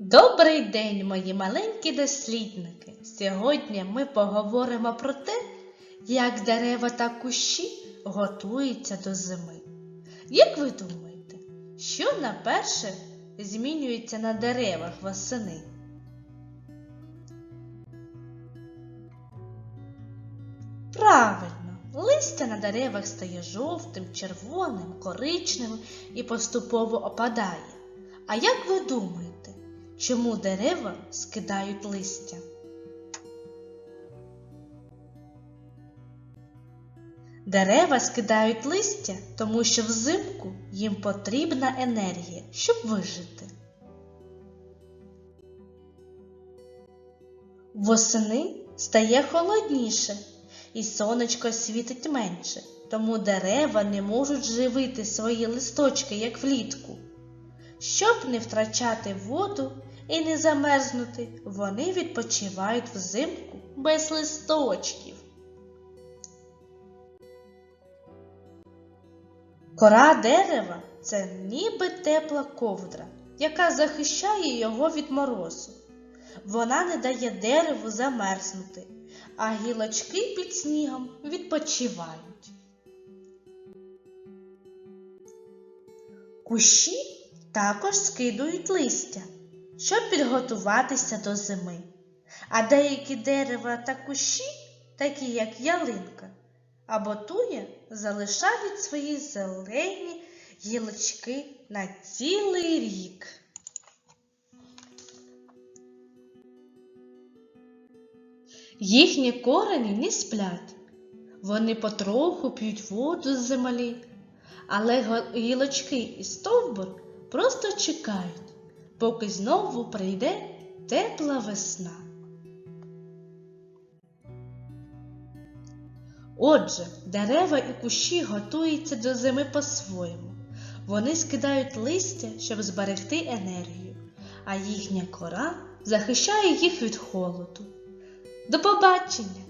Добрий день, мої маленькі дослідники! Сьогодні ми поговоримо про те, як дерева та кущі готуються до зими. Як ви думаєте, що найперше змінюється на деревах восени? Правильно, листя на деревах стає жовтим, червоним, коричневим і поступово опадає. А як ви думаєте, чому дерева скидають листя? Дерева скидають листя, тому що взимку їм потрібна енергія, щоб вижити. Восени стає холодніше, і сонечко світить менше, тому дерева не можуть живити свої листочки, як влітку. Щоб не втрачати воду і не замерзнути, вони відпочивають взимку без листочків. Кора дерева це ніби тепла ковдра, яка захищає його від морозу. Вона не дає дереву замерзнути, а гілочки під снігом відпочивають. Кущі також скидують листя, щоб підготуватися до зими. А деякі дерева та кущі, такі як ялинка або туя, залишають свої зелені гілочки на цілий рік. Їхні корені не сплять. Вони потроху п'ють воду з землі, але гілочки і стовбур просто чекають, поки знову прийде тепла весна. Отже, дерева і кущі готуються до зими по-своєму. Вони скидають листя, щоб зберегти енергію, а їхня кора захищає їх від холоду. До побачення!